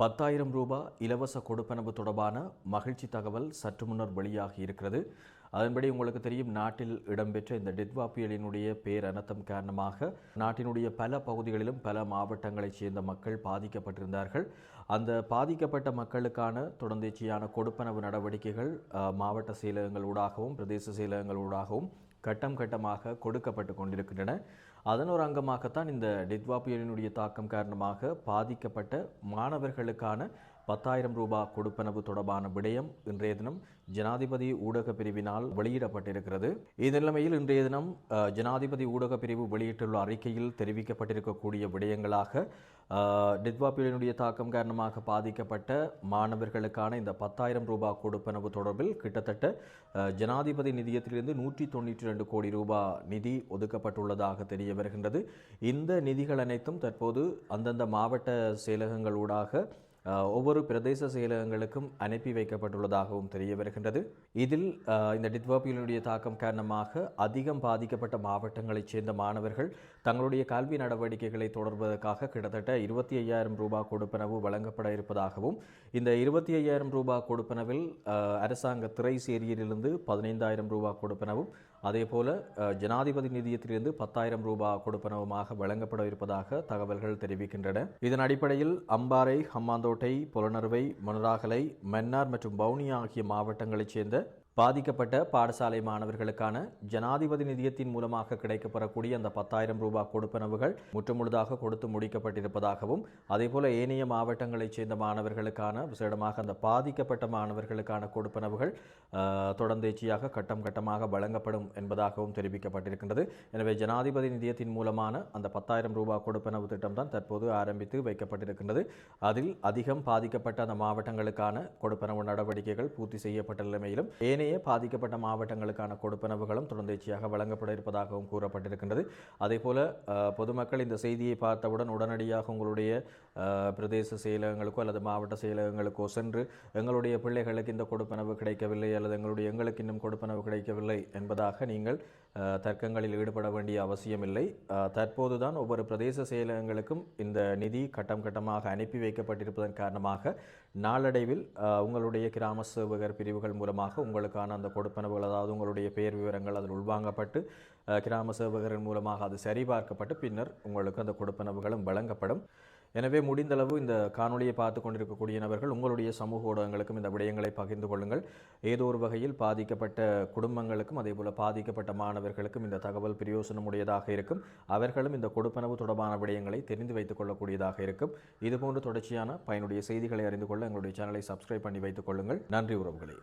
பத்தாயிரம் ரூபாய் இலவச கொடுப்பனவு தொடர்பான மகிழ்ச்சி தகவல் சற்று முன்னர் வெளியாகி இருக்கிறது. அதன்படி உங்களுக்கு தெரியும் நாட்டில் இடம்பெற்ற இந்த டித்வா புயலினுடைய பேரனத்தம் காரணமாக நாட்டினுடைய பல பகுதிகளிலும் பல மாவட்டங்களைச் சேர்ந்த மக்கள் பாதிக்கப்பட்டிருந்தார்கள். அந்த பாதிக்கப்பட்ட மக்களுக்கான தொடர்ந்தேச்சியான கொடுப்பனவு நடவடிக்கைகள் மாவட்ட செயலகங்கள் ஊடாகவும் பிரதேச செயலகங்கள் ஊடாகவும் கட்டம் கட்டமாக கொடுக்கப்பட்டு கொண்டிருக்கின்றன. அதன் ஒரு அங்கமாகத்தான் இந்த டித்வா புயலினுடைய தாக்கம் காரணமாக பாதிக்கப்பட்ட மாணவர்களுக்கான பத்தாயிரம் ரூபாய் கொடுப்பனவு தொடர்பான விடயம் இன்றைய தினம் ஜனாதிபதி ஊடக பிரிவினால் வெளியிடப்பட்டிருக்கிறது. இந்நிலைமையில் இன்றைய தினம் ஜனாதிபதி ஊடக பிரிவு வெளியிட்டுள்ள அறிக்கையில் தெரிவிக்கப்பட்டிருக்கக்கூடிய விடயங்களாக டிட்வா புயலினுடைய தாக்கம் காரணமாக பாதிக்கப்பட்ட மாணவர்களுக்கான இந்த பத்தாயிரம் ரூபாய் கொடுப்பனவு தொடர்பில் கிட்டத்தட்ட ஜனாதிபதி நிதியத்திலிருந்து நூற்றி தொண்ணூற்றி ரெண்டு கோடி ரூபாய் நிதி ஒதுக்கப்பட்டுள்ளதாக தெரிய வருகின்றது. இந்த நிதிகள் அனைத்தும் தற்போது அந்தந்த மாவட்ட செயலகங்களூடாக ஒவ்வொரு பிரதேச செயலகங்களுக்கும் அனுப்பி வைக்கப்பட்டுள்ளதாகவும் தெரிய வருகின்றது. இதில் இந்த டிட்வாபியினுடைய தாக்கம் காரணமாக அதிகம் பாதிக்கப்பட்ட மாவட்டங்களைச் சேர்ந்த மாணவர்கள் தங்களுடைய கல்வி நடவடிக்கைகளை தொடர்வதற்காக கிட்டத்தட்ட இருபத்தி ஐயாயிரம் ரூபாய் கொடுப்பனவு வழங்கப்பட இருப்பதாகவும் இந்த இருபத்தி ஐயாயிரம் ரூபாய் கொடுப்பனவில் அரசாங்க திரை சேரியிலிருந்து பதினைந்தாயிரம் ரூபாய் கொடுப்பனவும் அதே போல ஜனாதிபதி நிதியத்திலிருந்து பத்தாயிரம் ரூபாய் கொடுப்பனவுமாக வழங்கப்பட இருப்பதாக தகவல்கள் தெரிவிக்கின்றன. இதன் அடிப்படையில் அம்பாறை ஹம்மாந்தோட்டை புலனறுவை மொனராகலை மன்னார் மற்றும் பவுனியா ஆகிய மாவட்டங்களைச் சேர்ந்த பாதிக்கப்பட்ட பாடசாலை மாணவர்களுக்கான ஜனாதிபதி நிதியத்தின் மூலமாக கிடைக்கப்பெறக்கூடிய அந்த பத்தாயிரம் ரூபாய் கொடுப்பனவுகள் முற்றுமுழுதாக கொடுத்து முடிக்கப்பட்டிருப்பதாகவும் அதேபோல ஏனைய மாவட்டங்களைச் சேர்ந்த மாணவர்களுக்கான விசேடமாக அந்த பாதிக்கப்பட்ட மாணவர்களுக்கான கொடுப்பனவுகள் தொடர்ந்தேச்சியாக கட்டம் கட்டமாக வழங்கப்படும் என்பதாகவும் தெரிவிக்கப்பட்டிருக்கின்றது. எனவே ஜனாதிபதி நிதியத்தின் மூலமான அந்த பத்தாயிரம் ரூபாய் கொடுப்பனவு திட்டம் தான் தற்போது ஆரம்பித்து வைக்கப்பட்டிருக்கின்றது. அதில் அதிகம் பாதிக்கப்பட்ட அந்த மாவட்டங்களுக்கான கொடுப்பனவு நடவடிக்கைகள் பூர்த்தி செய்யப்பட்ட நிலைமையிலும் ஏனைய பாதிக்கப்பட்ட மாவட்டங்களுக்கான கொடுப்பனவுகளும் தொடர்ந்தேச்சியாக வழங்கப்பட இருப்பதாகவும் கூறப்பட்டிருக்கின்றது. அதேபோல பொதுமக்கள் இந்த செய்தியை பார்த்தவுடன் உடனடியாக உங்களுடைய பிரதேச செயலகங்களுக்கோ அல்லது மாவட்ட செயலகங்களுக்கோ சென்று எங்களுடைய பிள்ளைகளுக்கு இந்த கொடுப்பனவு கிடைக்கவில்லை அல்லது எங்களுடைய எங்களுக்கு இன்னும் கொடுப்பனவு கிடைக்கவில்லை என்பதாக நீங்கள் தர்க்கங்களில் ஈடுபட வேண்டிய அவசியமில்லை தற்போதுதான் ஒவ்வொரு பிரதேச செயலகங்களுக்கும் இந்த நிதி கட்டம் கட்டமாக அனுப்பி வைக்கப்பட்டிருப்பதன் காரணமாக நாளடைவில் உங்களுடைய கிராம சேவகர் பிரிவுகள் மூலமாக உங்களுக்கான அந்த கொடுப்பனவுகள் அதாவது உங்களுடைய பெயர் விவரங்கள் அதில் உள்வாங்கப்பட்டு கிராம சேவகரின் மூலமாக அது சரிபார்க்கப்பட்டு பின்னர் உங்களுக்கு அந்த கொடுப்பனவுகளும் வழங்கப்படும். எனவே முடிந்தளவு இந்த காணொளியை பார்த்து கொண்டிருக்கக்கூடிய நபர்கள் உங்களுடைய சமூக ஊடகங்களுக்கும் இந்த விடயங்களை பகிர்ந்து கொள்ளுங்கள். ஏதோ ஒரு வகையில் பாதிக்கப்பட்ட குடும்பங்களுக்கும் அதேபோல பாதிக்கப்பட்ட மாணவர்களுக்கும் இந்த தகவல் பிரயோசனமுடையதாக இருக்கும். அவர்களும் இந்த கொடுப்பனவு தொடர்பான விடயங்களை தெரிந்து வைத்துக் கொள்ளக்கூடியதாக இருக்கும். இதுபோன்று தொடர்ச்சியான பயனுடைய செய்திகளை அறிந்து கொள்ள எங்களுடைய சேனலை சப்ஸ்கிரைப் பண்ணி வைத்துக் கொள்ளுங்கள். நன்றி உறவுகளே.